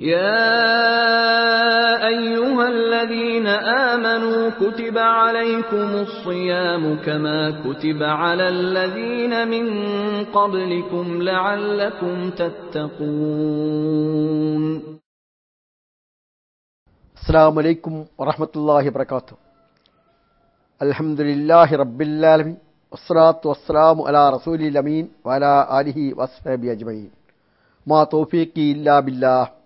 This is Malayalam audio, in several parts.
يا أيها الذين آمنوا كتب عليكم الصيام كما كتب على الذين من قبلكم لعلكم تتقون. السلام عليكم ورحمة الله وبركاته. الحمد لله رب العالمين والصلاة والسلام على رسول الأمين وعلى آله وصحبه أجمعين. ما توفيقي إلا بالله.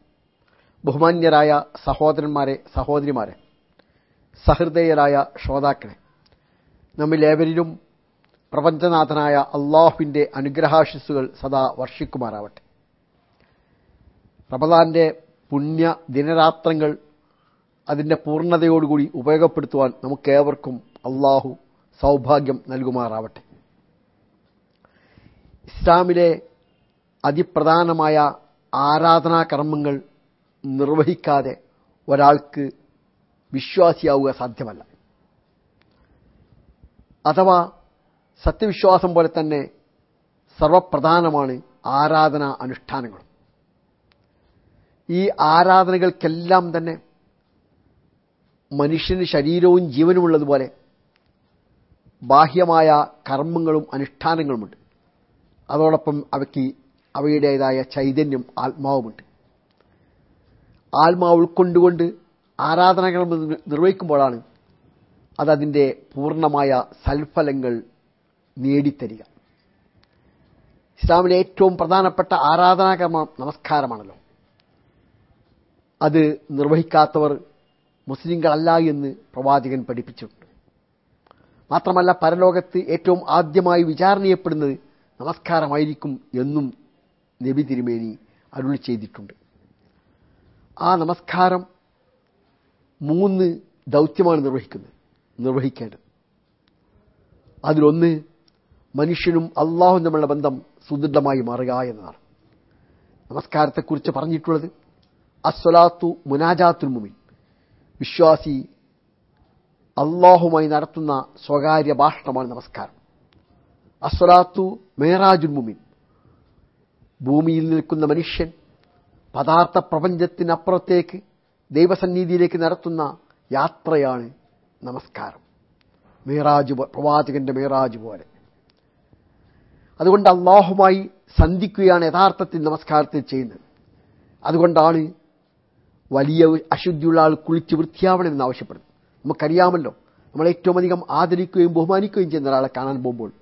ബഹുമാന്യരായ സഹോദരന്മാരെ സഹോദരിമാരെ സഹൃദയരായ ശ്രോതാക്കളെ നമ്മിലേവരിലും പ്രപഞ്ചനാഥനായ അള്ളാഹുവിന്റെ അനുഗ്രഹാശിസ്സുകൾ സദാ വർഷിക്കുമാറാവട്ടെ. റമദാന്റെ പുണ്യ ദിനരാത്രങ്ങൾ അതിന്റെ പൂർണതയോടുകൂടി ഉപയോഗപ്പെടുത്തുവാൻ നമുക്കേവർക്കും അള്ളാഹു സൗഭാഗ്യം നൽകുമാറാവട്ടെ. ഇസ്ലാമിലെ അതിപ്രധാനമായ ആരാധനാകർമ്മങ്ങൾ നിർവഹിക്കാതെ ഒരാൾക്ക് വിശ്വാസിയാവുക സാധ്യമല്ല. അഥവാ സത്യവിശ്വാസം പോലെ തന്നെ സർവപ്രധാനമാണ് ആരാധനാ അനുഷ്ഠാനങ്ങൾ. ഈ ആരാധനകൾക്കെല്ലാം തന്നെ മനുഷ്യന് ശരീരവും ജീവനുമുള്ളതുപോലെ ബാഹ്യമായ കർമ്മങ്ങളും അനുഷ്ഠാനങ്ങളുമുണ്ട്. അതോടൊപ്പം അവയ്ക്ക് അവയുടേതായ ചൈതന്യം ആത്മാവുമുണ്ട്. ആത്മാവ് ഉൾക്കൊണ്ടുകൊണ്ട് ആരാധനകൾ നിർവഹിക്കുമ്പോഴാണ് അതതിന്റെ പൂർണമായ സൽഫലങ്ങൾ നേടിത്തരിക. ഇസ്ലാമിലെ ഏറ്റവും പ്രധാനപ്പെട്ട ആരാധനാകർമ്മം നമസ്കാരമാണല്ലോ. അത് നിർവഹിക്കാത്തവർ മുസ്ലിങ്ങളല്ല എന്ന് പ്രവാചകൻ പഠിപ്പിച്ചിട്ടുണ്ട്. മാത്രമല്ല പരലോകത്ത് ഏറ്റവും ആദ്യമായി വിചാരണ ചെയ്യപ്പെടുന്നത് നമസ്കാരമായിരിക്കും എന്നും നബി തിരുമേനി അരുൾ ചെയ്തിട്ടുണ്ട്. ആ നമസ്കാരം മൂന്ന് ദൗത്യമാണ് നിർവഹിക്കുന്നത്. നിർവഹിക്കേണ്ടത്. അതിലൊന്ന് മനുഷ്യനും അള്ളാഹും തമ്മിലുള്ള ബന്ധം സുദൃഢമായി മാറുക എന്നതാണ്. നമസ്കാരത്തെക്കുറിച്ച് പറഞ്ഞിട്ടുള്ളത് അസ്വലാത്തു മുനാജാത്തുൽ മുമിൻ വിശ്വാസി അള്ളാഹുമായി നടത്തുന്ന സ്വകാര്യ ഭാഷണമാണ് നമസ്കാരം. അസ്വലാത്തു മേറാജുൽ മുമിൻ ഭൂമിയിൽ നിൽക്കുന്ന മനുഷ്യൻ പദാർത്ഥ പ്രപഞ്ചത്തിനപ്പുറത്തേക്ക് ദൈവസന്നിധിയിലേക്ക് നടത്തുന്ന യാത്രയാണ് നമസ്കാരം. മേറാജ് പ്രവാചകന്റെ മേറാജ് പോലെ. അതുകൊണ്ട് അള്ളാഹുമായി സന്ധിക്കുകയാണ് യഥാർത്ഥത്തിൽ നമസ്കാരത്തിൽ ചെയ്യുന്നത്. അതുകൊണ്ടാണ് വലിയ അശുദ്ധിയുള്ള ആൾ കുളിച്ച് വൃത്തിയാവണമെന്ന് ആവശ്യപ്പെടുന്നത്. നമുക്കറിയാമല്ലോ നമ്മൾ ഏറ്റവും അധികം ആദരിക്കുകയും ബഹുമാനിക്കുകയും ചെയ്യുന്ന ഒരാളെ കാണാൻ പോകുമ്പോൾ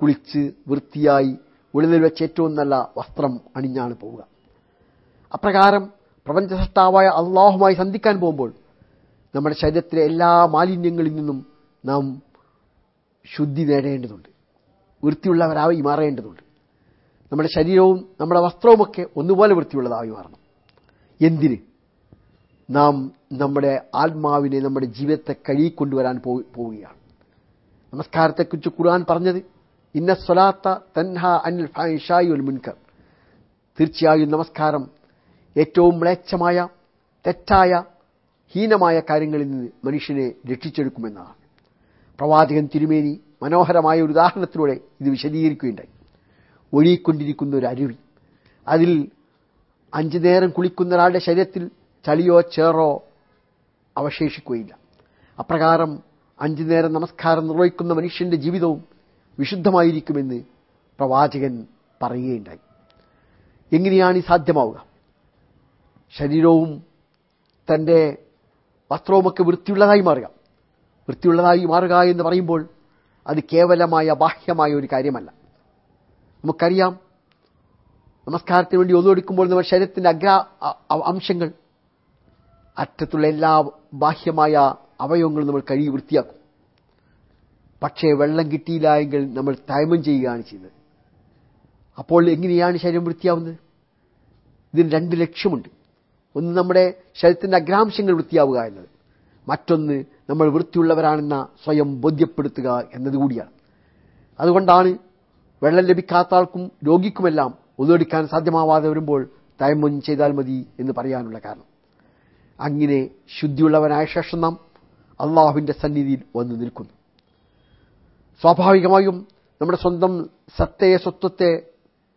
കുളിച്ച് വൃത്തിയായി ഉള്ളിൽ വെച്ച് ഏറ്റവും നല്ല വസ്ത്രം അണിഞ്ഞാണ് പോവുക. അപ്രകാരം പ്രപഞ്ചസൃഷ്ടാവായ അള്ളാഹുമായി സന്ധിക്കാൻ പോകുമ്പോൾ നമ്മുടെ ശരീരത്തിലെ എല്ലാ മാലിന്യങ്ങളിൽ നിന്നും നാം ശുദ്ധി നേടേണ്ടതുണ്ട്. വൃത്തിയുള്ളവരായി മാറേണ്ടതുണ്ട്. നമ്മുടെ ശരീരവും നമ്മുടെ വസ്ത്രവുമൊക്കെ ഒന്നുപോലെ വൃത്തിയുള്ളതായി മാറണം. എന്തിന്? നാം നമ്മുടെ ആത്മാവിനെ നമ്മുടെ ജീവിതത്തെ കഴുകിക്കൊണ്ടുവരാൻ പോവുകയാണ്. നമസ്കാരത്തെക്കുറിച്ച് ഖുർആൻ പറഞ്ഞത് ഇന്ന സ്വലാത്ത തൻഹ അനിൽ ഫായിഷായി ഒരു മുൻകർ. തീർച്ചയായും നമസ്കാരം ഏറ്റവും മ്ലേച്ഛമായ തെറ്റായ ഹീനമായ കാര്യങ്ങളിൽ നിന്ന് മനുഷ്യനെ രക്ഷിച്ചെടുക്കുമെന്നാണ്. പ്രവാചകൻ തിരുമേനി മനോഹരമായ ഒരു ഉദാഹരണത്തിലൂടെ ഇത് വിശദീകരിക്കുകയുണ്ടായി. ഒഴുകിക്കൊണ്ടിരിക്കുന്ന ഒരു അരുവി. അതിൽ അഞ്ചു നേരം കുളിക്കുന്ന ഒരാളുടെ ശരീരത്തിൽ ചളിയോ ചേറോ അവശേഷിക്കുകയില്ല. അപ്രകാരം അഞ്ചു നേരം നമസ്കാരം നിർവഹിക്കുന്ന മനുഷ്യന്റെ ജീവിതവും വിശുദ്ധമായിരിക്കുമെന്ന് പ്രവാചകൻ പറയുകയുണ്ടായി. എങ്ങനെയാണ് ഈ സാധ്യമാവുക? ശരീരവും തന്റെ വസ്ത്രവുമൊക്കെ വൃത്തിയുള്ളതായി മാറുക. വൃത്തിയുള്ളതായി മാറുക എന്ന് പറയുമ്പോൾ അത് കേവലമായ ബാഹ്യമായ ഒരു കാര്യമല്ല. നമുക്കറിയാം നമസ്കാരത്തിന് വേണ്ടി ഒന്നുകൊടുക്കുമ്പോൾ നമ്മുടെ ശരീരത്തിന്റെ അഗ്ര അംശങ്ങൾ അറ്റത്തുള്ള എല്ലാ ബാഹ്യമായ അവയവങ്ങളും നമ്മൾ കഴുകി വൃത്തിയാക്കും. പക്ഷേ വെള്ളം കിട്ടിയില്ല എങ്കിൽ നമ്മൾ തൈമം ചെയ്യുകയാണ് ചെയ്യുന്നത്. അപ്പോൾ എങ്ങനെയാണ് ശരീരം വൃത്തിയാവുന്നത്? ഇതിന് രണ്ട് ലക്ഷ്യമുണ്ട്. ഒന്ന് നമ്മുടെ ശരീരത്തിന്റെ അഗ്രാംശങ്ങൾ വൃത്തിയാവുക എന്നത്. മറ്റൊന്ന് നമ്മൾ വൃത്തിയുള്ളവരാണെന്ന സ്വയം ബോധ്യപ്പെടുത്തുക എന്നതുകൂടിയാണ് അതുകൊണ്ടാണ് വെള്ളം ലഭിക്കാത്ത ആൾക്കും രോഗിക്കുമെല്ലാം ഒതുവെടുക്കാൻ സാധ്യമാവാതെ വരുമ്പോൾ തൈമം ചെയ്താൽ മതി എന്ന് പറയാനുള്ള കാരണം. അങ്ങനെ ശുദ്ധിയുള്ളവനായ ശേഷം നാം അള്ളാഹുവിന്റെ സന്നിധിയിൽ വന്നു നിൽക്കുന്നു. സ്വാഭാവികമായും നമ്മുടെ സ്വന്തം സത്തയെ സ്വത്വത്തെ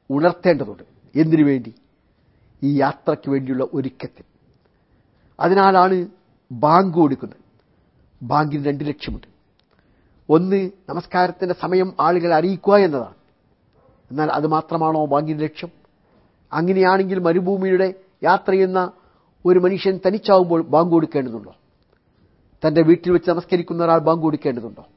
ഉണർത്തേണ്ടതുണ്ട്. എന്തിനു വേണ്ടി? ഈ യാത്രയ്ക്ക് വേണ്ടിയുള്ള ഒരുക്കത്തിൽ. അതിനാലാണ് ബാങ്ക് കൊടുക്കുന്നത്. ബാങ്കിന് രണ്ട് ലക്ഷ്യമുണ്ട്. ഒന്ന് നമസ്കാരത്തിന്റെ സമയം ആളുകളെ അറിയിക്കുക എന്നതാണ്. എന്നാൽ അത് മാത്രമാണോ ബാങ്കിന്റെ ലക്ഷ്യം? അങ്ങനെയാണെങ്കിൽ മരുഭൂമിയുടെ യാത്ര ചെയ്യുന്ന ഒരു മനുഷ്യൻ തനിച്ചാവുമ്പോൾ ബാങ്ക് കൊടുക്കേണ്ടതുണ്ടോ? തന്റെ വീട്ടിൽ വെച്ച് നമസ്കരിക്കുന്ന ഒരാൾ ബാങ്ക് കൊടുക്കേണ്ടതുണ്ടോ?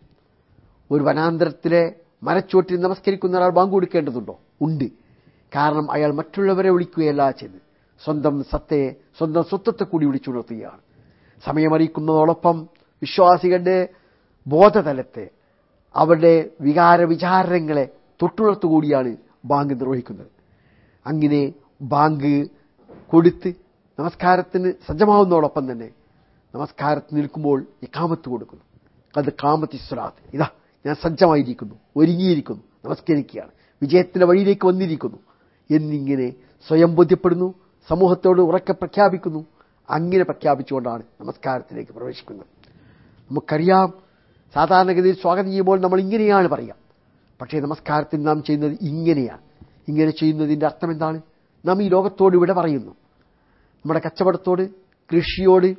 ഒരു വനാന്തരത്തിലെ മരച്ചുവട്ടിൽ നമസ്കരിക്കുന്ന ഒരാൾ ബാങ്ക് കൊടുക്കേണ്ടതുണ്ടോ? ഉണ്ട്. കാരണം അയാൾ മറ്റുള്ളവരെ വിളിക്കുകയല്ല ചെയ്ത് സ്വന്തം സത്തയെ സ്വന്തം സ്വത്വത്തെ കൂടി വിളിച്ചുണർത്തുകയാണ് സമയമറിയിക്കുന്നതോടൊപ്പം വിശ്വാസികളുടെ ബോധതലത്തെ അവരുടെ വികാര വിചാരങ്ങളെ തൊട്ടുണർത്തുകൂടിയാണ് ബാങ്ക് നിർവഹിക്കുന്നത്. അങ്ങനെ ബാങ്ക് കൊടുത്ത് നമസ്കാരത്തിന് സജ്ജമാവുന്നതോടൊപ്പം തന്നെ നമസ്കാരത്തിന് നിൽക്കുമ്പോൾ ഇക്കാമത്ത് കൊടുക്കുന്നു. അത് കാമത്തി സ്വലാത്ത്. ഇതാ ഞാൻ സജ്ജമായിരിക്കുന്നു ഒരുങ്ങിയിരിക്കുന്നു നമസ്കരിക്കുകയാണ്. വിജയത്തിന്റെ വഴിയിലേക്ക് വന്നിരിക്കുന്നു. എന്നിങ്ങനെ സ്വയം ബോധ്യപ്പെടുന്നു സമൂഹത്തോട് ഉറക്കെ പ്രഖ്യാപിക്കുന്നു. അങ്ങനെ പ്രഖ്യാപിച്ചുകൊണ്ടാണ് നമസ്കാരത്തിലേക്ക് പ്രവേശിക്കുന്നത്. നമുക്കറിയാം സാധാരണഗതിയിൽ സ്വാഗതം ചെയ്യുമ്പോൾ നമ്മൾ ഇങ്ങനെയാണ് പറയുക. പക്ഷേ നമസ്കാരത്തിൽ നാം ചെയ്യുന്നത് ഇങ്ങനെയാണ്. ഇങ്ങനെ ചെയ്യുന്നതിന്റെ അർത്ഥം എന്താണ്? നാം ഈ ലോകത്തോട് ഇവിടെ പറയുന്നു. നമ്മുടെ കച്ചവടത്തോട് കൃഷിയോട്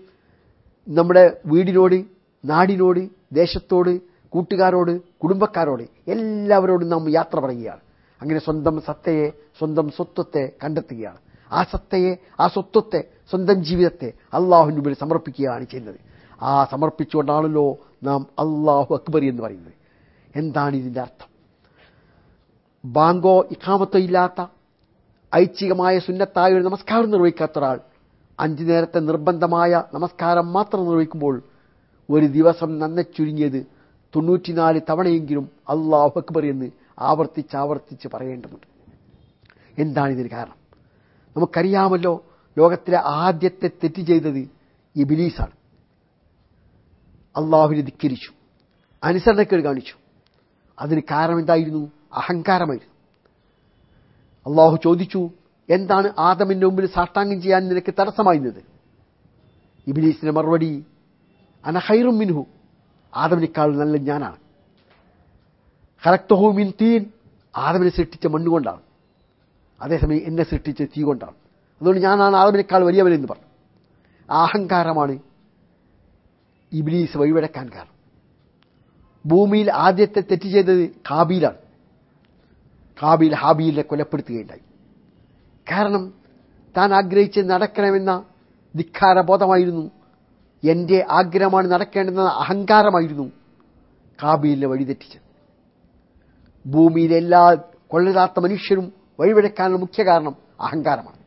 നമ്മുടെ വീടിനോട് നാടിനോട് ദേശത്തോട് കൂട്ടുകാരോട് കുടുംബക്കാരോട് എല്ലാവരോടും നാം യാത്ര പറയുകയാണ്. അങ്ങനെ സ്വന്തം സത്തയെ സ്വന്തം സ്വത്വത്തെ കണ്ടെത്തുകയാണ്. ആ സത്തയെ ആ സ്വത്വത്തെ സ്വന്തം ജീവിതത്തെ അള്ളാഹുവിന്റെ മുമ്പിൽ സമർപ്പിക്കുകയാണ് ചെയ്യുന്നത്. ആ സമർപ്പിച്ചുകൊണ്ടാണല്ലോ നാം അള്ളാഹു അക്ബർ എന്ന് പറയുന്നത്. എന്താണ് ഇതിന്റെ അർത്ഥം? ബാങ്കോ ഇഖാമത്തോ ഇല്ലാത്ത ഐച്ഛികമായ സുന്നത്തായ ഒരു നമസ്കാരം നിർവഹിക്കാത്ത ഒരാൾ അഞ്ചു നേരത്തെ നിർബന്ധമായ നമസ്കാരം മാത്രം നിർവഹിക്കുമ്പോൾ ഒരു ദിവസം നന്നെ ചുരുങ്ങിയത് തൊണ്ണൂറ്റിനാല് തവണയെങ്കിലും അള്ളാഹു അക്ബർ എന്ന് ആവർത്തിച്ച് ആവർത്തിച്ച് പറയേണ്ടതുണ്ട്. എന്താണ് ഇതിന് കാരണം? നമുക്കറിയാമല്ലോ ലോകത്തിലെ ആദ്യത്തെ തെറ്റ് ചെയ്തത് ഇബിലീസാണ്. അള്ളാഹുവിനെ ധിക്കരിച്ചു അനുസരണക്കേട് കാണിച്ചു. അതിന് കാരണം എന്തായിരുന്നു? അഹങ്കാരമായിരുന്നു. അള്ളാഹു ചോദിച്ചു എന്താണ് ആദമിന്റെ മുമ്പിൽ സാഷ്ടാംഗം ചെയ്യാൻ നിനക്ക് തടസ്സമായിരുന്നത്? ഇബിലീസിന്റെ മറുപടി അനഹൈറും മിൻഹു ആദമിനേക്കാൾ നല്ല ഞാനാണ്. ഹറക്തഹു മിൻ തീൻ ആദമിനെ സൃഷ്ടിച്ച മണ്ണുകൊണ്ടാണ് അതേസമയം എന്നെ സൃഷ്ടിച്ച തീ കൊണ്ടാണ്. അതുകൊണ്ട് ഞാനാണ് ആദമിനേക്കാൾ വലിയവനെന്ന് പറഞ്ഞു. അഹങ്കാരമാണ് ഇബിലീസ് വഴിവെടക്കാൻ കാരണം. ഭൂമിയിൽ ആദ്യത്തെ തെറ്റ് ചെയ്തത് കാബീലാണ്. കാബീൽ ഹാബീലിനെ കൊലപ്പെടുത്തുകയുണ്ടായി. കാരണം താൻ ആഗ്രഹിച്ച് നടക്കണമെന്ന ധിക്കാരബോധമായിരുന്നു. എന്റെ ആഗ്രഹമാണ് നടക്കേണ്ടതെന്ന അഹങ്കാരമായിരുന്നു കാബീലിനെ വഴിതെറ്റിച്ചത്. ഭൂമിയിലെ എല്ലാ കൊള്ളരാത്ത മനുഷ്യരും വഴിവെടുക്കാനുള്ള മുഖ്യ കാരണം അഹങ്കാരമാണ്.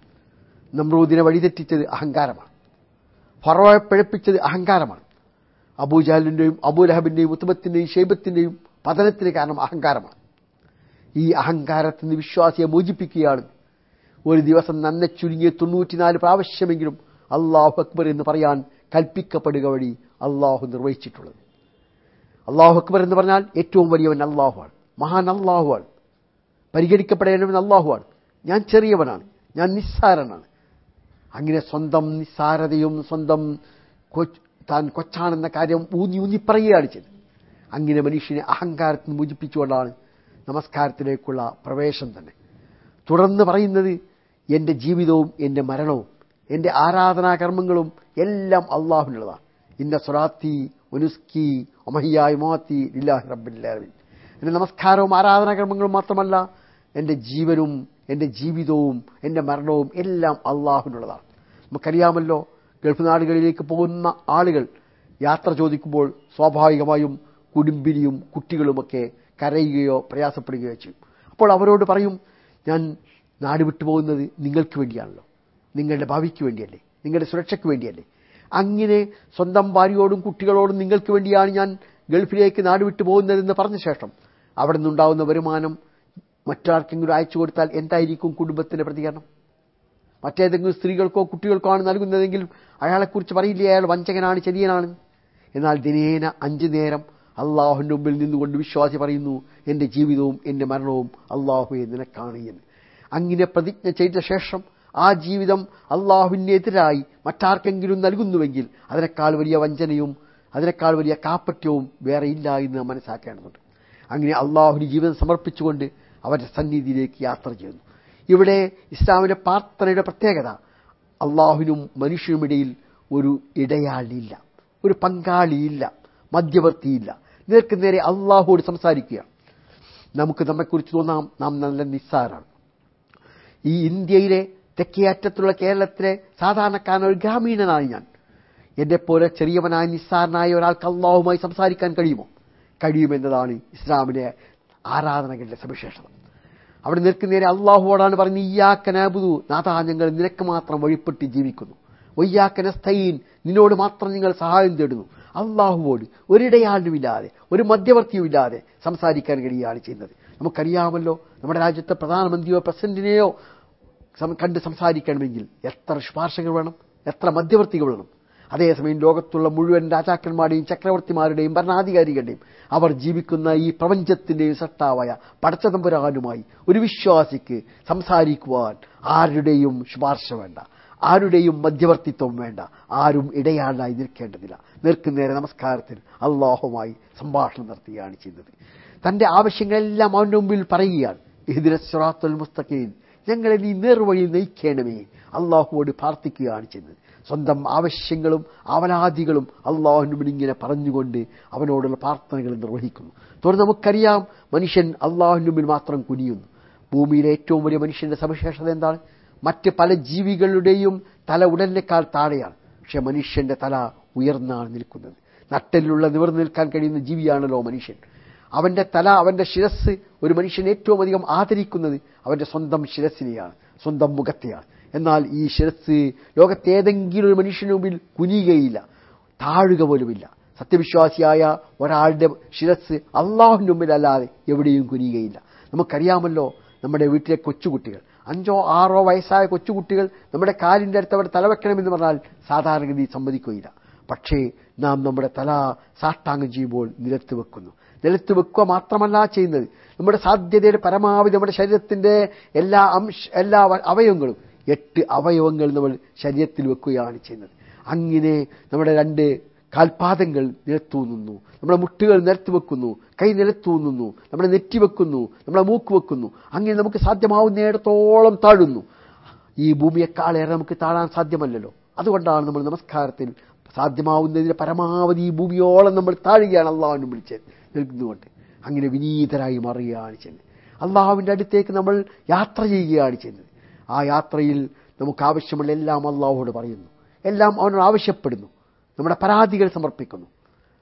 നമ്രൂദിനെ വഴിതെറ്റിച്ചത് അഹങ്കാരമാണ്. ഫറോയെ പിഴപ്പിച്ചത് അഹങ്കാരമാണ്. അബൂജാലിന്റെയും അബൂലഹബിന്റെയും ഉത്തമത്തിന്റെയും ഷെയ്ബത്തിന്റെയും പതനത്തിന് കാരണം അഹങ്കാരമാണ്. ഈ അഹങ്കാരത്തിൽ നിന്ന് വിശ്വാസിയെ മോചിപ്പിക്കുകയാണ്. ഒരു ദിവസം നന്നെ ചുരുങ്ങിയ തൊണ്ണൂറ്റിനാല് പ്രാവശ്യമെങ്കിലും അള്ളാഹു അക്ബർ എന്ന് പറയാൻ കൽപ്പിക്കപ്പെടുക വഴി അള്ളാഹു നിർവഹിച്ചിട്ടുള്ളത്. അള്ളാഹു അക്ബർ എന്ന് പറഞ്ഞാൽ ഏറ്റവും വലിയവൻ അള്ളാഹുവാണ് മഹാൻ അള്ളാഹുവാണ് പരിഗണിക്കപ്പെടേണ്ടവൻ അള്ളാഹുവാണ് ഞാൻ ചെറിയവനാണ്. ഞാൻ നിസ്സാരനാണ്. അങ്ങനെ സ്വന്തം നിസ്സാരതയും സ്വന്തം താൻ കൊച്ചാണെന്ന കാര്യം ഊന്നി ഊന്നി പറയുകയാണ് ചെയ്തത്. അങ്ങനെ മനുഷ്യനെ അഹങ്കാരത്തിന് മോചിപ്പിച്ചുകൊണ്ടാണ് നമസ്കാരത്തിലേക്കുള്ള പ്രവേശം തന്നെ. തുടർന്ന് പറയുന്നത് എന്റെ ജീവിതവും എന്റെ മരണവും എന്റെ ആരാധനാകർമ്മങ്ങളും എല്ലാം അള്ളാഹുനുള്ളതാണ് ഇന്ന സ്വരാത്തി ഒനുസ്കി ഒമഹിയായ് മാത്തി ലില്ലാഹി റബ്ബില്ലാവിൻ എന്റെ നമസ്കാരവും ആരാധനാക്രമങ്ങളും മാത്രമല്ല എന്റെ ജീവനും എന്റെ ജീവിതവും എന്റെ മരണവും എല്ലാം അള്ളാഹുവിനുള്ളതാണ്. നമുക്കറിയാമല്ലോ ഗൾഫ് നാടുകളിലേക്ക് പോകുന്ന ആളുകൾ യാത്ര ചോദിക്കുമ്പോൾ സ്വാഭാവികമായും കുടുംബിനിയും കുട്ടികളുമൊക്കെ കരയുകയോ പ്രയാസപ്പെടുകയോ ചെയ്യും. അപ്പോൾ അവരോട് പറയും ഞാൻ നാട് വിട്ടുപോകുന്നത് നിങ്ങൾക്ക് വേണ്ടിയാണല്ലോ. നിങ്ങളുടെ ഭാവിക്ക് വേണ്ടിയല്ലേ. നിങ്ങളുടെ സുരക്ഷയ്ക്ക് വേണ്ടിയല്ലേ. അങ്ങനെ സ്വന്തം ഭാര്യയോടും കുട്ടികളോടും നിങ്ങൾക്ക് വേണ്ടിയാണ് ഞാൻ ഗൾഫിലേക്ക് നാട് വിട്ടു പോകുന്നതെന്ന് പറഞ്ഞ ശേഷം അവിടെ നിന്നുണ്ടാവുന്ന വരുമാനം മറ്റാർക്കെങ്കിലും അയച്ചു കൊടുത്താൽ എന്തായിരിക്കും കുടുംബത്തിന്റെ പ്രതികരണം? മറ്റേതെങ്കിലും സ്ത്രീകൾക്കോ കുട്ടികൾക്കോ ആണ് നൽകുന്നതെങ്കിൽ അയാളെക്കുറിച്ച് പറയില്ലേ? അയാൾ വഞ്ചകനാണ് ചതിയനാണ്. എന്നാൽ ദിനേന അഞ്ചു നേരം അള്ളാഹുവിന്റെ മുമ്പിൽ നിന്നുകൊണ്ട് വിശ്വാസി പറയുന്നു എന്റെ ജീവിതവും എന്റെ മരണവും അള്ളാഹുയെ നിനക്കാണ് എന്ന്. അങ്ങനെ പ്രതിജ്ഞ ചെയ്ത ശേഷം ആ ജീവിതം അള്ളാഹുവിനെതിരായി മറ്റാർക്കെങ്കിലും നൽകുന്നുവെങ്കിൽ അതിനേക്കാൾ വലിയ വഞ്ചനയും അതിനേക്കാൾ വലിയ കാപ്പറ്റ്യവും വേറെ ഇല്ല എന്ന് മനസ്സിലാക്കേണ്ടതുണ്ട്. അങ്ങനെ അള്ളാഹുവിന് ജീവിതം സമർപ്പിച്ചുകൊണ്ട് അവരുടെ സന്നിധിയിലേക്ക് യാത്ര ചെയ്യുന്നു. ഇവിടെ ഇസ്ലാമിന്റെ പ്രാർത്ഥനയുടെ പ്രത്യേകത അള്ളാഹുവിനും മനുഷ്യനുമിടയിൽ ഒരു ഇടയാളിയില്ല ഒരു പങ്കാളിയില്ല മധ്യവർത്തിയില്ല. നേർക്ക് നേരെ അള്ളാഹുവോട് സംസാരിക്കുക. നമുക്ക് നമ്മെക്കുറിച്ച് തോന്നാം നാം നല്ല നിസ്സാരാണ്. ഈ ഇന്ത്യയിലെ തെക്കേ അറ്റത്തുള്ള കേരളത്തിലെ സാധാരണക്കാരൻ ഒരു ഗ്രാമീണനാണ് ഞാൻ. എന്നെപ്പോലെ ചെറിയവനായ നിസ്സാരനായ ഒരാൾക്ക് അള്ളാഹുമായി സംസാരിക്കാൻ കഴിയുമോ? കഴിയുമെന്നതാണ് ഇസ്ലാമിലെ ആരാധനകളുടെ സവിശേഷത. അവിടെ നിൽക്കുന്നേരെ അള്ളാഹുവോടാണ് പറഞ്ഞ് ഇയാക്കനാബുദു നാഥാ ഞങ്ങൾ നിനക്ക് മാത്രം വഴിപ്പെട്ട് ജീവിക്കുന്നു. ഒയ്യാക്കനസ്തൈൻ നിന്നോട് മാത്രം നിങ്ങൾ സഹായം തേടുന്നു. അള്ളാഹുവോട് ഒരിടയാളുമില്ലാതെ ഒരു മധ്യവർത്തിയുമില്ലാതെ സംസാരിക്കാൻ കഴിയുകയാണ് ചെയ്യുന്നത്. നമുക്കറിയാമല്ലോ നമ്മുടെ രാജ്യത്തെ പ്രധാനമന്ത്രിയോ പ്രസിഡന്റിനെയോ കണ്ട് സംസാരിക്കണമെങ്കിൽ എത്ര ശുപാർശകൾ വേണം? എത്ര മധ്യവർത്തികൾ വേണം? അതേസമയം ലോകത്തുള്ള മുഴുവൻ രാജാക്കന്മാരുടെയും ചക്രവർത്തിമാരുടെയും ഭരണാധികാരികളുടെയും അവർ ജീവിക്കുന്ന ഈ പ്രപഞ്ചത്തിന്റെയും സട്ടാവായ പടച്ചതമ്പുരാനുമായി ഒരു വിശ്വാസിക്ക് സംസാരിക്കുവാൻ ആരുടെയും ശുപാർശ വേണ്ട. ആരുടെയും മധ്യവർത്തിത്വം വേണ്ട. ആരും ഇടയാളായി നിൽക്കേണ്ടതില്ല. നിൽക്കുന്നേരെ നമസ്കാരത്തിൽ അള്ളാഹുമായി സംഭാഷണം നടത്തുകയാണ് ചെയ്യുന്നത്. തന്റെ ആവശ്യങ്ങളെല്ലാം അവന്റെ മുമ്പിൽ പറയുകയാണ്. ഇതിലെ സുറാത്തുൽ മുസ്തഖീൻ ഞങ്ങളെ നീ നേർവഴിയിൽ നയിക്കണമേ. അള്ളാഹുവോട് പ്രാർത്ഥിക്കുകയാണ് ചെയ്യുന്നത്. സ്വന്തം ആവശ്യങ്ങളും അവലാദികളും അള്ളാഹുവിന് മുന്നിൽ ഇങ്ങനെ പറഞ്ഞുകൊണ്ട് അവനോടുള്ള പ്രാർത്ഥനകൾ നിർവഹിക്കുന്നു. തുടർന്ന് നമുക്കറിയാം മനുഷ്യൻ അള്ളാഹുവിന് മുമ്പിൽ മാത്രം കുനിയുന്നു. ഭൂമിയിലെ ഏറ്റവും വലിയ മനുഷ്യന്റെ സവിശേഷത എന്താണ്? മറ്റ് പല ജീവികളുടെയും തല ഉടലിനേക്കാൾ താഴെയാണ്. പക്ഷെ മനുഷ്യന്റെ തല ഉയർന്നാണ് നിൽക്കുന്നത്. നട്ടലിലുള്ള നിവർന്നു നിൽക്കാൻ കഴിയുന്ന ജീവിയാണല്ലോ മനുഷ്യൻ. അവന്റെ തല അവന്റെ ശിരസ് ഒരു മനുഷ്യൻ ഏറ്റവും അധികം ആദരിക്കുന്നത് അവന്റെ സ്വന്തം ശിരസിനെയാണ് സ്വന്തം മുഖത്തെയാണ്. എന്നാൽ ഈ ശിരസ് ലോകത്തേതെങ്കിലും ഒരു മനുഷ്യന് മുമ്പിൽ കുനിയുകയില്ല താഴുക പോലുമില്ല. സത്യവിശ്വാസിയായ ഒരാളുടെ ശിരസ് അള്ളാഹുവിന്റെ മുമ്പിലല്ലാതെ എവിടെയും കുനിയുകയില്ല. നമുക്കറിയാമല്ലോ നമ്മുടെ വീട്ടിലെ കൊച്ചുകുട്ടികൾ അഞ്ചോ ആറോ വയസ്സായ കൊച്ചുകുട്ടികൾ നമ്മുടെ കാലിന്റെ അടുത്ത് അവിടെ തലവെക്കണമെന്ന് പറഞ്ഞാൽ സാധാരണഗതി സമ്മതിക്കുകയില്ല. പക്ഷേ നാം നമ്മുടെ തല സാഷ്ടാംഗം ചെയ്യുമ്പോൾ നിലത്ത് വെക്കുന്നു. നിലത്ത് വെക്കുക മാത്രമല്ല ചെയ്യുന്നത്. നമ്മുടെ സാധ്യതയുടെ പരമാവധി നമ്മുടെ ശരീരത്തിന്റെ എല്ലാ അംശ എല്ലാ അവയവങ്ങളും എട്ട് അവയവങ്ങൾ നമ്മൾ ശരീരത്തിൽ വെക്കുകയാണ് ചെയ്യുന്നത്. അങ്ങനെ നമ്മുടെ രണ്ട് കാൽപാദങ്ങൾ നിലത്തൂന്നുന്നു നമ്മുടെ മുട്ടുകൾ നിലത്ത് വെക്കുന്നു. കൈ നിലത്തൂന്നുന്നു നമ്മുടെ നെറ്റി വെക്കുന്നു. നമ്മുടെ മൂക്ക് വെക്കുന്നു. അങ്ങനെ നമുക്ക് സാധ്യമാവുന്നിടത്തോളം താഴുന്നു. ഈ ഭൂമിയെക്കാളേറെ നമുക്ക് താഴാൻ സാധ്യമല്ലല്ലോ. അതുകൊണ്ടാണ് നമ്മൾ നമസ്കാരത്തിൽ സാധ്യമാവുന്നതിന് പരമാവധി ഈ ഭൂമിയോളം നമ്മൾ താഴുകയാണ് അള്ളാഹുവിനെ വിളിച്ച് നിൽക്കുന്നുകൊണ്ട് അങ്ങനെ വിനീതരായി മാറുകയാണ് ചെയ്യുന്നത്. അള്ളാഹുവിന്റെ അടുത്തേക്ക് നമ്മൾ യാത്ര ചെയ്യുകയാണ് ചെയ്യുന്നത്. ആ യാത്രയിൽ നമുക്ക് ആവശ്യമുള്ള എല്ലാം അള്ളാഹുവോട് പറയുന്നു. എല്ലാം അവനോട് ആവശ്യപ്പെടുന്നു. നമ്മുടെ പരാതികൾ സമർപ്പിക്കുന്നു.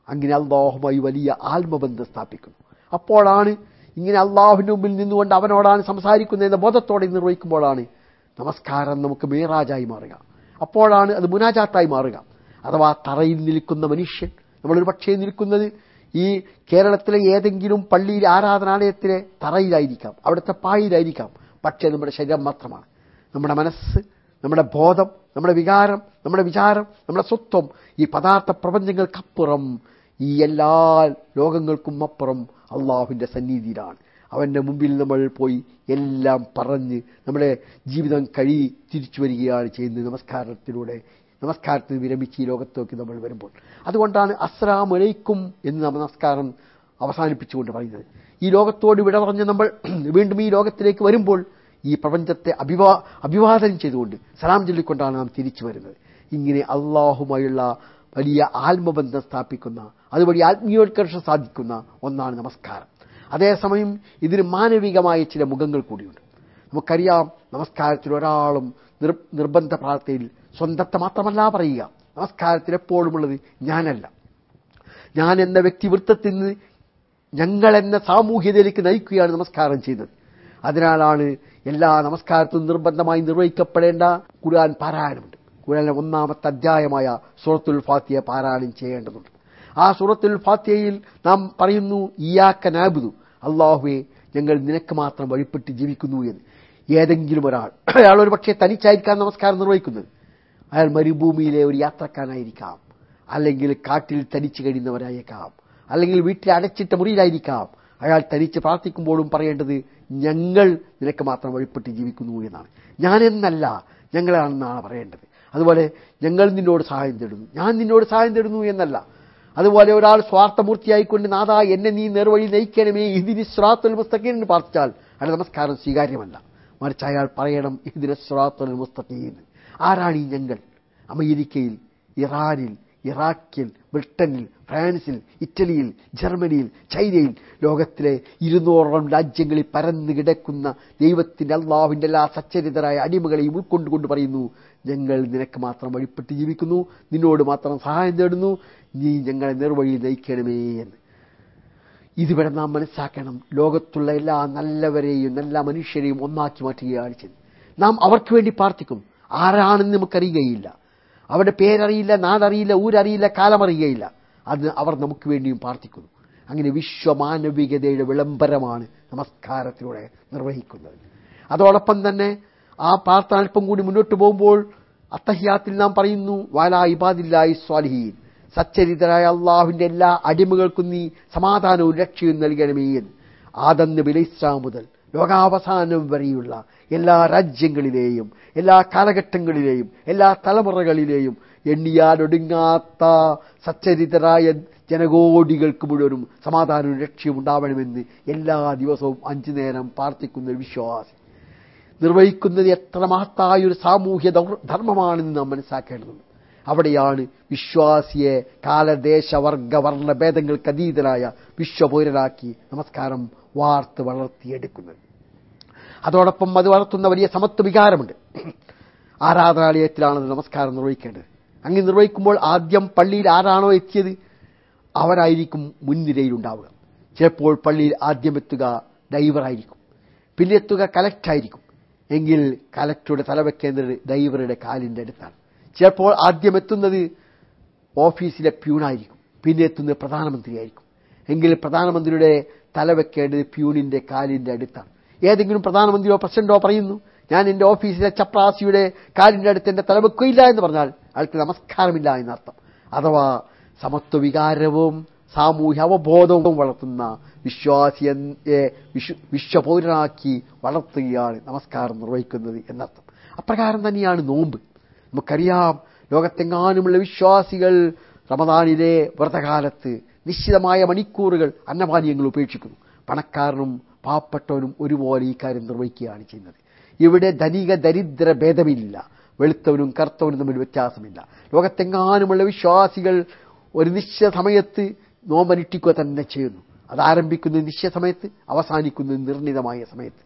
അങ്ങനെ അള്ളാഹുമായി വലിയ ആത്മബന്ധം സ്ഥാപിക്കുന്നു. അപ്പോഴാണ് ഇങ്ങനെ അള്ളാഹുവിന്റെ മുമ്പിൽ നിന്നുകൊണ്ട് അവനോടാണ് സംസാരിക്കുന്നത് എന്ന ബോധത്തോടെ നിർവഹിക്കുമ്പോഴാണ് നമസ്കാരം നമുക്ക് മേറാജായി മാറുക. അപ്പോഴാണ് അത് മുനാജാത്തായി മാറുക. അഥവാ തറയിൽ നിൽക്കുന്ന മനുഷ്യൻ നമ്മളൊരു പക്ഷേ നിൽക്കുന്നത് ഈ കേരളത്തിലെ ഏതെങ്കിലും പള്ളിയിലെ ആരാധനാലയത്തിലെ തറയിലായിരിക്കാം അവിടുത്തെ പായിലായിരിക്കാം പക്ഷേ നമ്മുടെ ശരീരം മാത്രമാണ്. നമ്മുടെ മനസ്സ് നമ്മുടെ ബോധം നമ്മുടെ വികാരം നമ്മുടെ വിചാരം നമ്മുടെ സ്വത്വം ഈ പദാർത്ഥ പ്രപഞ്ചങ്ങൾക്കപ്പുറം ഈ എല്ലാ ലോകങ്ങൾക്കും അപ്പുറം അള്ളാഹുവിന്റെ സന്നിധിയിലാണ്. അവന്റെ മുമ്പിൽ നമ്മൾ പോയി എല്ലാം പറഞ്ഞ് നമ്മുടെ ജീവിതം കഴി തിരിച്ചു വരികയാണ് ചെയ്യുന്നത് നമസ്കാരത്തിലൂടെ. നമസ്കാരത്തിന് വിരമിച്ച് ഈ ലോകത്തേക്ക് നമ്മൾ വരുമ്പോൾ. അതുകൊണ്ടാണ് അസ്രാം അലൈക്കും എന്ന് നമസ്കാരം അവസാനിപ്പിച്ചുകൊണ്ട് പറയുന്നത്. ഈ ലോകത്തോട് വിട പറഞ്ഞ് നമ്മൾ വീണ്ടും ഈ ലോകത്തിലേക്ക് വരുമ്പോൾ ഈ പ്രപഞ്ചത്തെ അഭിവാ അഭിവാദനം ചെയ്തുകൊണ്ട് സലാം ചൊല്ലിക്കൊണ്ടാണ് നാം തിരിച്ചു വരുന്നത്. ഇങ്ങനെ അള്ളാഹുമായുള്ള വലിയ ആത്മബന്ധം സ്ഥാപിക്കുന്ന അതുവഴി ആത്മീയോത്കർഷം സാധിക്കുന്ന ഒന്നാണ് നമസ്കാരം. അതേസമയം ഇതിന് മാനവികമായ ചില മുഖങ്ങൾ കൂടിയുണ്ട്. നമുക്കറിയാം നമസ്കാരത്തിൽ ഒരാളും നിർ നിർബന്ധ പ്രാർത്ഥനയിൽ സ്വന്തത്തെ മാത്രമല്ല പറയുക. നമസ്കാരത്തിൽ എപ്പോഴുമുള്ളത് ഞാനല്ല. ഞാൻ എന്ന വ്യക്തിവൃത്തത്തിൽ നിന്ന് ഞങ്ങൾ എന്ന സാമൂഹ്യതയിലേക്ക് നയിക്കുകയാണ് നമസ്കാരം ചെയ്യുന്നത്. അതിനാലാണ് എല്ലാ നമസ്കാരത്തും നിർബന്ധമായി നിർവഹിക്കപ്പെടേണ്ട ഖുർആൻ പാരായണമുണ്ട്. ഖുർആനിലെ ഒന്നാമത്തെ അധ്യായമായ സൂറത്തുൽ ഫാത്തിയ പാരായണം ചെയ്യേണ്ടതുണ്ട്. ആ സൂറത്തുൽ ഫാത്തിയയിൽ നാം പറയുന്നു ഇയാക്ക നാബുദു. അള്ളാഹുവെ ഞങ്ങൾ നിനക്ക് മാത്രം വഴിപ്പെട്ട് ജീവിക്കുന്നു എന്ന്. ഏതെങ്കിലും ഒരാൾ അയാൾ ഒരു പക്ഷേ തനിച്ചായിരിക്കാം നമസ്കാരം നിർവഹിക്കുന്നത്. അയാൾ മരുഭൂമിയിലെ ഒരു യാത്രക്കാരനായിരിക്കാം. അല്ലെങ്കിൽ കാട്ടിൽ തനിച്ചു കഴിയുന്നവരായേക്കാം. അല്ലെങ്കിൽ വീട്ടിൽ അടച്ചിട്ട മുറിയിലായിരിക്കാം. അയാൾ തനിച്ച് പ്രാർത്ഥിക്കുമ്പോഴും പറയേണ്ടത് ഞങ്ങൾ നിനക്ക് മാത്രം വഴിപ്പെട്ട് ജീവിക്കുന്നു എന്നാണ്. ഞാനെന്നല്ല ഞങ്ങളാണെന്നാണ് പറയേണ്ടത്. അതുപോലെ ഞങ്ങൾ നിന്നോട് സഹായം തേടുന്നു. ഞാൻ നിന്നോട് സഹായം തേടുന്നു എന്നല്ല. അതുപോലെ ഒരാൾ സ്വാർത്ഥമൂർത്തിയായിക്കൊണ്ട് നാദാ എന്നെ നീ നേർവഴി നയിക്കണമേ ഇതിന് സ്രാത്തുൽ മുസ്തഖീൻ എന്ന് പ്രാർത്ഥിച്ചാൽ അയാൾ നമസ്കാരം സ്വീകാര്യമല്ല. മറിച്ച് അയാൾ പറയണം ഇതിന് ശ്രാത്തൽ മുസ്തഖീം ആരാണ് ഈ ഞങ്ങൾ? അമേരിക്കയിൽ ഇറാനിൽ ഇറാഖിൽ ബ്രിട്ടനിൽ ഫ്രാൻസിൽ ഇറ്റലിയിൽ ജർമ്മനിയിൽ ചൈനയിൽ ലോകത്തിലെ ഇരുന്നൂറോളം രാജ്യങ്ങളിൽ പരന്നു കിടക്കുന്ന ദൈവത്തിന്റെ അള്ളാഹുവിന്റെ എല്ലാ സച്ചരിതരായ അടിമകളെയും ഉൾക്കൊണ്ടുകൊണ്ട് പറയുന്നു ഞങ്ങൾ നിനക്ക് മാത്രം വഴിപ്പെട്ട് ജീവിക്കുന്നു നിന്നോട് മാത്രം സഹായം തേടുന്നു നീ ഞങ്ങളെ നിർവഴിയിൽ നയിക്കണമേ എന്ന്. ഇതുവരെ നാം മനസ്സാക്കണം ലോകത്തുള്ള എല്ലാ നല്ലവരെയും നല്ല മനുഷ്യരെയും ഒന്നാക്കി മാറ്റുകയാണ് ചെയ്യുന്നത്. നാം അവർക്ക് വേണ്ടി പ്രാർത്ഥിക്കും ആരാണെന്ന് നമുക്കറിയുകയില്ല. അവരുടെ പേരറിയില്ല നാടറിയില്ല ഊരറിയില്ല കാലമറിയുകയില്ല. അത് അവർ നമുക്ക് വേണ്ടിയും പ്രാർത്ഥിക്കുന്നു. അങ്ങനെ വിശ്വമാനവികതയുടെ വിളംബരമാണ് നമസ്കാരത്തിലൂടെ നിർവഹിക്കുന്നത്. അതോടൊപ്പം തന്നെ ആ പ്രാർത്ഥന അല്പം കൂടി മുന്നോട്ട് പോകുമ്പോൾ അത്തഹ്യാത്തിൽ നാം പറയുന്നു വാലാ ഇബാദില്ലായി സ്വാലിഹീൻ. സച്ചരിതരായ അള്ളാഹുവിന്റെ എല്ലാ അടിമകൾക്കും നീ സമാധാനവും രക്ഷയും നൽകണമേ എന്ന്. ആദം നബി ഇസ്ലാം മുതൽ ലോകാവസാനം വരെയുള്ള എല്ലാ രാജ്യങ്ങളിലെയും എല്ലാ കാലഘട്ടങ്ങളിലെയും എല്ലാ തലമുറകളിലെയും എണ്ണിയാലൊടുങ്ങാത്ത സച്ചരിതരായ ജനകോടികൾക്ക് മുഴുവനും സമാധാനവും രക്ഷയും ഉണ്ടാവണമെന്ന് എല്ലാ ദിവസവും അഞ്ചു നേരം പ്രാർത്ഥിക്കുന്ന വിശ്വാസി. നിർവഹിക്കുന്നത് എത്ര മഹത്തായ ഒരു സാമൂഹ്യ ധർമ്മമാണെന്ന് നാം മനസ്സിലാക്കേണ്ടതുണ്ട്. അവിടെയാണ് വിശ്വാസിയെ കാലദേശ വർഗ വർണ ഭേദങ്ങൾക്ക് അതീതനായ വിശ്വപൗരനാക്കി നമസ്കാരം വാർത്ത് വളർത്തിയെടുക്കുന്നത്. അതോടൊപ്പം അത് വളർത്തുന്ന വലിയ സമത്വ വികാരമുണ്ട് ആരാധനാലയത്തിലാണ് നമസ്കാരം നിർവഹിക്കേണ്ടത്. അങ്ങനെ നിർവഹിക്കുമ്പോൾ ആദ്യം പള്ളിയിൽ ആരാണോ എത്തിയത് അവരായിരിക്കും മുൻനിരയിലുണ്ടാവുക. ചിലപ്പോൾ പള്ളിയിൽ ആദ്യം എത്തുക ഡൈവറായിരിക്കും പിന്നെ എത്തുക കലക്റ്റായിരിക്കും എങ്കിൽ കലക്ടറുടെ തലവെക്കേണ്ടത് ഡൈവറുടെ കാലിന്റെ അടുത്താണ്. ചിലപ്പോൾ ആദ്യം എത്തുന്നത് ഓഫീസിലെ പ്യൂണായിരിക്കും. പിന്നെ എത്തുന്നത് പ്രധാനമന്ത്രിയായിരിക്കും. എങ്കിൽ പ്രധാനമന്ത്രിയുടെ തലവെക്കേണ്ടത് പ്യൂണിന്റെ കാലിന്റെ അടുത്താണ്. ഏതെങ്കിലും പ്രധാനമന്ത്രിയോ പ്രസിഡന്റോ പറയുന്നു ഞാൻ എന്റെ ഓഫീസിലെ ചപ്രാസിയുടെ കാലിന്റെ അടുത്ത് എന്റെ തലവെക്കുകയില്ല എന്ന് പറഞ്ഞാൽ അയാൾക്ക് നമസ്കാരമില്ല എന്നർത്ഥം. അഥവാ സമത്വ വികാരവും സാമൂഹ്യ അവബോധവും വളർത്തുന്ന വിശ്വാസിയെ വിശ്വ വിശ്വപൗരനാക്കി വളർത്തുകയാണ് നമസ്കാരം നിർവഹിക്കുന്നത് എന്നർത്ഥം. അപ്രകാരം തന്നെയാണ് നോമ്പ്. നമുക്കറിയാം ലോകത്തെങ്ങാനുമുള്ള വിശ്വാസികൾ റമദാനിലെ വ്രതകാലത്ത് നിശ്ചിതമായ മണിക്കൂറുകൾ അന്നപാനീയങ്ങൾ ഉപേക്ഷിക്കുന്നു. പണക്കാരനും പാവപ്പെട്ടവനും ഒരുപോലെ ഈ കാര്യം നിർവഹിക്കുകയാണ് ചെയ്യുന്നത്. ഇവിടെ ധനിക ദരിദ്ര ഭേദമില്ല. വെളുത്തവനും കറുത്തവനും തമ്മിൽ വ്യത്യാസമില്ല. ലോകത്തെങ്ങാനുമുള്ള വിശ്വാസികൾ ഒരു നിശ്ചിത സമയത്ത് നോമ്പനുഷ്ഠിക്കുക തന്നെ ചെയ്യുന്നു. അത് ആരംഭിക്കുന്ന നിശ്ചയ സമയത്ത് അവസാനിക്കുന്ന നിർണിതമായ സമയത്ത്.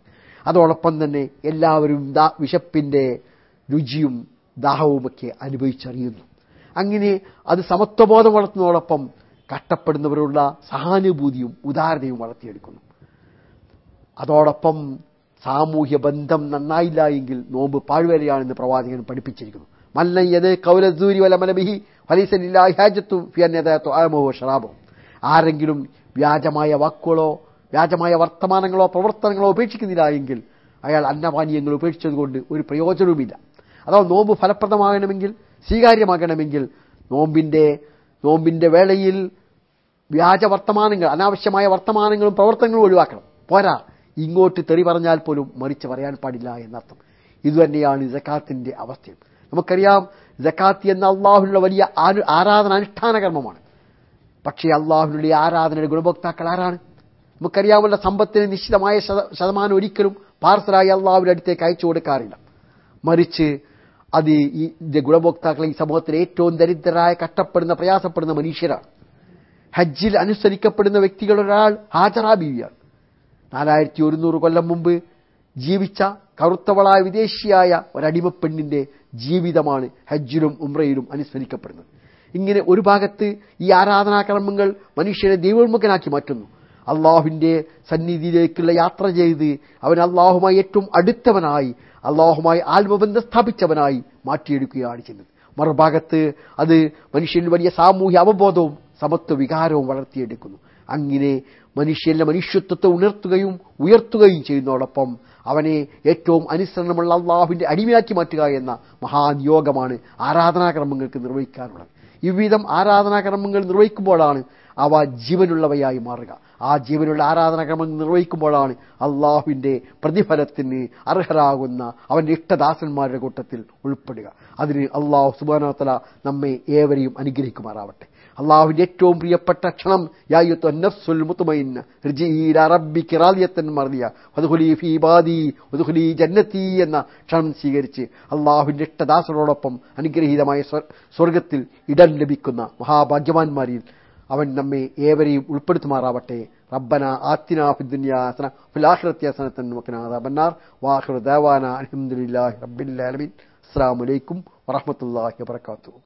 അതോടൊപ്പം തന്നെ എല്ലാവരും വിശപ്പിന്റെ രുചിയും ദാഹവുമൊക്കെ അനുഭവിച്ചറിയുന്നു. അങ്ങനെ അത് സമത്വബോധം വളർത്തുന്നതോടൊപ്പം കഷ്ടപ്പെടുന്നവരുള്ള സഹാനുഭൂതിയും ഉദാരതയും വളർത്തിയെടുക്കുന്നു. അതോടൊപ്പം സാമൂഹ്യ ബന്ധം നന്നായില്ല എങ്കിൽ നോമ്പ് പാഴ്വരെയാണെന്ന് പ്രവാചകൻ പഠിപ്പിച്ചിരിക്കുന്നു. മല്ലയ്യത് കൗലസൂരി വല മലബിഹി ഫലീസലില്ലാഹിത്തും ഫിയന്യതോ ആമോ ഷറാബോ ആരെങ്കിലും വ്യാജമായ വാക്കുകളോ വ്യാജമായ വർത്തമാനങ്ങളോ പ്രവർത്തനങ്ങളോ ഉപേക്ഷിക്കുന്നില്ല എങ്കിൽ അയാൾ അന്നപാനീയങ്ങൾ ഉപേക്ഷിച്ചതുകൊണ്ട് ഒരു പ്രയോജനവുമില്ല. അഥവാ നോമ്പ് ഫലപ്രദമാകണമെങ്കിൽ സ്വീകാര്യമാകണമെങ്കിൽ നോമ്പിന്റെ നോമ്പിന്റെ വേളയിൽ വ്യാജ വർത്തമാനങ്ങൾ അനാവശ്യമായ വർത്തമാനങ്ങളും പ്രവർത്തനങ്ങളും ഒഴിവാക്കണം. പോരാ. ഇങ്ങോട്ട് തെറി പറഞ്ഞാൽ പോലും മറിച്ച് പറയാൻ പാടില്ല എന്നർത്ഥം. ഇതുതന്നെയാണ് ജക്കാത്തിന്റെ അവസ്ഥയും. നമുക്കറിയാം ജക്കാത്ത് എന്ന അള്ളാഹുള്ള വലിയ ആരു- ആരാധന അനുഷ്ഠാന കർമ്മമാണ്. പക്ഷേ അള്ളാഹുനുള്ള ആരാധനയുടെ ഗുണഭോക്താക്കൾ ആരാണ്? നമുക്കറിയാമല്ല സമ്പത്തിന് നിശ്ചിതമായ ശത- ശതമാനം ഒരിക്കലും പാർസലായി അള്ളാഹുവിന്റെ അടുത്തേക്ക് അയച്ചു കൊടുക്കാറില്ല. മറിച്ച് അത് ഈ ഗുണഭോക്താക്കൾ ഈ സമൂഹത്തിലെ ഏറ്റവും ദരിദ്രരായ കഷ്ടപ്പെടുന്ന പ്രയാസപ്പെടുന്ന മനുഷ്യരാണ്. ഹജ്ജിൽ അനുസരിക്കപ്പെടുന്ന വ്യക്തികളൊരാൾ ഹാജറ ബീവിയാണ്. നാലായിരത്തി ഒരുന്നൂറ് കൊല്ലം മുമ്പ് ജീവിച്ച കറുത്തവളായ വിദേശിയായ ഒരടിമപ്പെണ്ണിന്റെ ജീവിതമാണ് ഹജ്ജിലും ഉംറയിലും അനുസ്മരിക്കപ്പെടുന്നത്. ഇങ്ങനെ ഒരു ഭാഗത്ത് ഈ ആരാധനാക്രമങ്ങൾ മനുഷ്യനെ ദൈവോന്മുഖനാക്കി മാറ്റുന്നു. അള്ളാഹുവിന്റെ സന്നിധിയിലേക്കുള്ള യാത്ര ചെയ്ത് അവൻ അള്ളാഹുമായി ഏറ്റവും അടുത്തവനായി അള്ളാഹുമായി ആത്മബന്ധം സ്ഥാപിച്ചവനായി മാറ്റിയെടുക്കുകയാണ് ചെയ്യുന്നത്. മറുഭാഗത്ത് അത് മനുഷ്യന് വലിയ സാമൂഹ്യ അവബോധവും സമത്വ വികാരവും വളർത്തിയെടുക്കുന്നു. അങ്ങനെ മനുഷ്യന്റെ മനുഷ്യത്വത്തെ ഉണർത്തുകയും ഉയർത്തുകയും ചെയ്യുന്നതോടൊപ്പം അവനെ ഏറ്റവും അനുസരണമുള്ള അള്ളാഹുവിന്റെ അടിമയാക്കി മാറ്റുക എന്ന മഹാനിയോഗമാണ് ആരാധനാക്രമങ്ങൾക്ക് നിർവഹിക്കാനുള്ളത് ഇவ்விധം ആരാധനാക്രമങ്ങൾ നിർവഹിക്കുമ്പോഴാണ് അവ ജീവനുള്ളവയായി മാറുക. ആ ജീവനുള്ള ആരാധനാക്രമം നിർവഹിക്കുമ്പോഴാണ് അള്ളാഹുവിന്റെ പ്രതിഫലത്തിന് അർഹരാകുന്ന അവന്റെ ഇഷ്ടദാസന്മാരുടെ കൂട്ടത്തിൽ ഉൾപ്പെടുക. അതിന് അള്ളാഹു സുബാനോത്തല നമ്മെ ഏവരെയും അനുഗ്രഹിക്കുമാറാവട്ടെ. അള്ളാഹുവിന്റെ ഏറ്റവും പ്രിയപ്പെട്ട ക്ഷണം യായുത്തു നഫ്സുൽ മുത്തുമൈന്ന ർജിഇ ഇലാ റബ്ബിക റാദിയത്തൻ മർദിയ വദ്ഖുലി ഫീ ഇബാദി വദ്ഖുലി ജന്നതി എന്ന ക്ഷണം സ്വീകരിച്ച് അള്ളാഹുവിന്റെ ഇഷ്ടദാസനോടൊപ്പം അനുഗ്രഹീതമായ സ്വർ- സ്വർഗത്തിൽ ഇടം ലഭിക്കുന്ന മഹാഭാഗ്യവാന്മാരിൽ അവൻ നമ്മെ ഏവരെയും ഉൾപ്പെടുത്തുമാറാവട്ടെ. റബ്ബന ആത്തിന ഫിദ്ദുനിയ ഹസന ഫിൽ ആഖിറതി ഹസനത്തൻ വഖിന അദാബന്നാർ വാഖിറു ദഅവാന അൽഹംദുലില്ലാഹി റബ്ബിൽ ആലമീൻ. അസ്സലാമു അലൈക്കും വറഹ്മത്തുള്ളാഹി വബറകാതുഹു.